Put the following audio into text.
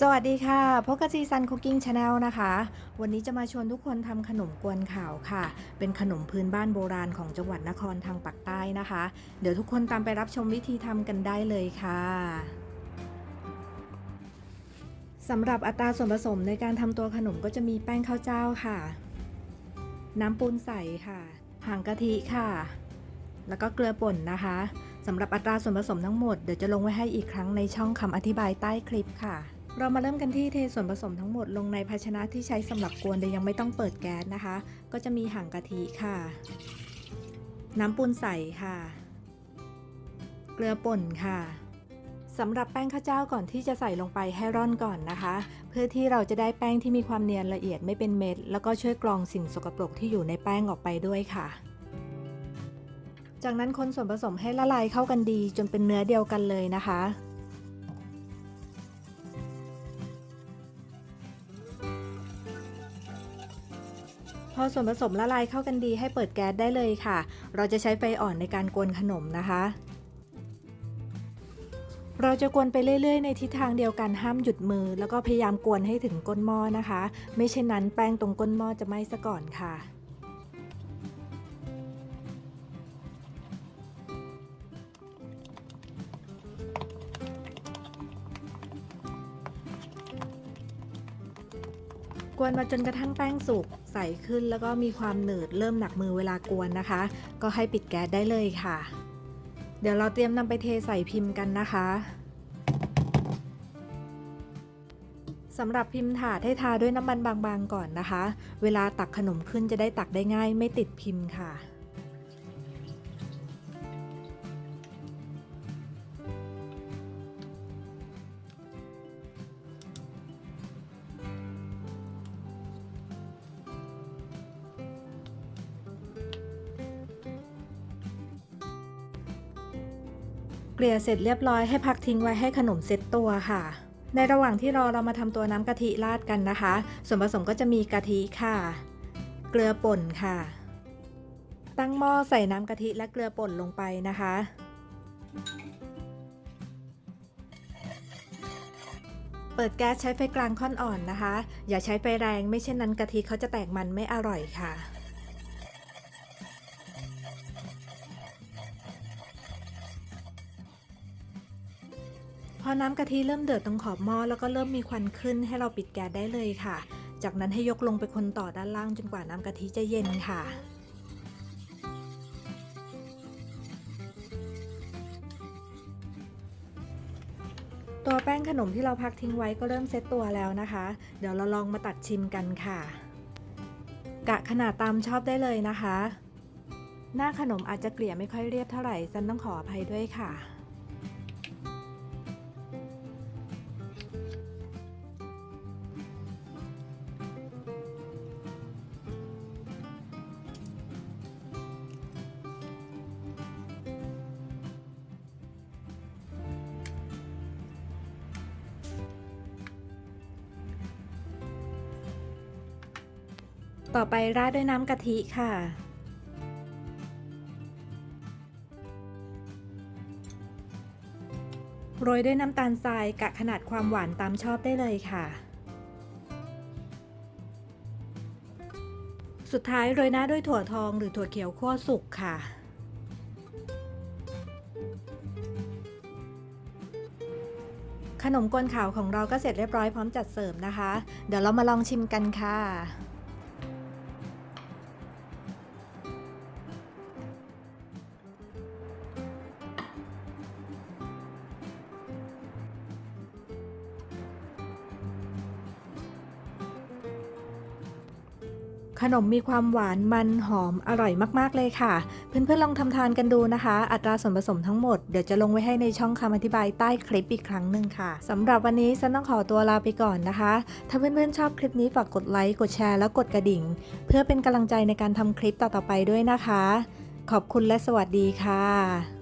สวัสดีค่ะพบกับจีซันคุกกิ้งชาแนลนะคะ วันนี้จะมาชวนทุกคนทำขนมกวนข่าวค่ะ เป็นขนมพื้นบ้านโบราณของจังหวัดนครทางปากใต้นะคะ เดี๋ยวทุกคนตามไปรับชมวิธีทำกันได้เลยค่ะสำหรับอัตราส่วนผสมในการทำตัวขนมก็จะมีแป้งข้าวเจ้าค่ะ น้ำปูนใสค่ะหางกะทิค่ะ แล้วก็เกลือป่นนะคะสำหรับอัตราส่วนผสมทั้งหมดเดี๋ยวจะลงไว้ให้อีกครั้งในช่องคำอธิบายใต้คลิปค่ะ เรามาเริ่มกันที่เทส่วนผสมทั้งหมดลงในภาชนะที่ใช้สำหรับกวนโดยยังไม่ต้องเปิดแก๊สนะคะ ก็จะมีหางกะทิค่ะ น้ำปูนใสค่ะ เกลือป่นค่ะสำหรับแป้งข้าวเจ้าก่อนที่จะใส่ลงไปให้ร่อนก่อนนะคะ เพื่อที่เราจะได้แป้งที่มีความเนียนละเอียดไม่เป็นเม็ด แล้วก็ช่วยกรองสิ่งสกปรกที่อยู่ในแป้งออกไปด้วยค่ะ จากนั้นคนส่วนผสมให้ละลายเข้ากันดีจนเป็นเนื้อเดียวกันเลยนะคะ พอส่วนผสมละลายเข้ากันดีให้เปิดแก๊สได้เลยค่ะ เราจะใช้ไฟอ่อนในการกวนขนมนะคะ เราจะกวนไปเรื่อย ๆ ในทิศทางเดียวกันห้ามหยุดมือ แล้วก็พยายามกวนให้ถึงก้นหม้อนะคะ ไม่เช่นนั้นแป้งตรงก้นหม้อจะไหม้ซะก่อนค่ะ กวนมาจนกระทั่งแป้งสุกใสขึ้นแล้วก็มีความหนืดเริ่มหนักมือเวลากวนนะคะ ก็ให้ปิดแก๊สได้เลยค่ะ เดี๋ยวเราเตรียมนำไปเทใส่พิมพ์กันนะคะสำหรับพิมพ์ถาดให้ทาด้วยน้ำมันบางๆก่อนนะคะ เวลาตักขนมขึ้นจะได้ตักได้ง่าย ไม่ติดพิมพ์ค่ะ เกลี่ยเสร็จเรียบร้อยให้พักทิ้งไว้ให้ขนมเซ็ตตัวค่ะ ในระหว่างที่รอเรามาทำตัวน้ำกะทิราดกันนะคะ ส่วนผสมก็จะมีกะทิค่ะ เกลือป่นค่ะ ตั้งหม้อใส่น้ำกะทิและเกลือป่นลงไปนะคะ เปิดแก๊สใช้ไฟกลางค่อนอ่อนนะคะ อย่าใช้ไฟแรงไม่เช่นนั้นกะทิเขาจะแตกมันไม่อร่อยค่ะ พอน้ำกะทิเริ่มเดือดตรงขอบหม้อแล้วก็เริ่มมีควันขึ้นให้เราปิดแก๊สได้เลยค่ะ จากนั้นให้ยกลงไปคนต่อด้านล่างจนกว่าน้ำกะทิจะเย็นค่ะตัวแป้งขนมที่เราพักทิ้งไว้ก็เริ่มเซตตัวแล้วนะคะ เดี๋ยวเราลองมาตัดชิมกันค่ะ กะขนาดตามชอบได้เลยนะคะ หน้าขนมอาจจะเกลี่ยไม่ค่อยเรียบเท่าไหร่ซันต้องขออภัยด้วยค่ะ ต่อไปราดด้วยน้ำกะทิค่ะ โรยด้วยน้ำตาลทรายกะขนาดความหวานตามชอบได้เลยค่ะ สุดท้ายโรยหน้าด้วยถั่วทองหรือถั่วเขียวคั่วสุกค่ะขนมกวนขาวของเราก็เสร็จเรียบร้อยพร้อมจัดเสิร์ฟนะคะ เดี๋ยวเรามาลองชิมกันค่ะ ขนมมีความหวานมันหอมอร่อยมาก ๆ เลยค่ะ เพื่อน ๆ ลองทำทานกันดูนะคะ อัตราส่วนผสมทั้งหมด เดี๋ยวจะลงไว้ให้ในช่องคำอธิบายใต้คลิปอีกครั้งหนึ่งค่ะสำหรับวันนี้ฉันต้องขอตัวลาไปก่อนนะคะ ถ้าเพื่อน ๆ ชอบคลิปนี้ฝากกดไลค์กดแชร์แล้วกดกระดิ่ง เพื่อเป็นกำลังใจในการทำคลิปต่อ ๆ ไปด้วยนะคะ ขอบคุณและสวัสดีค่ะ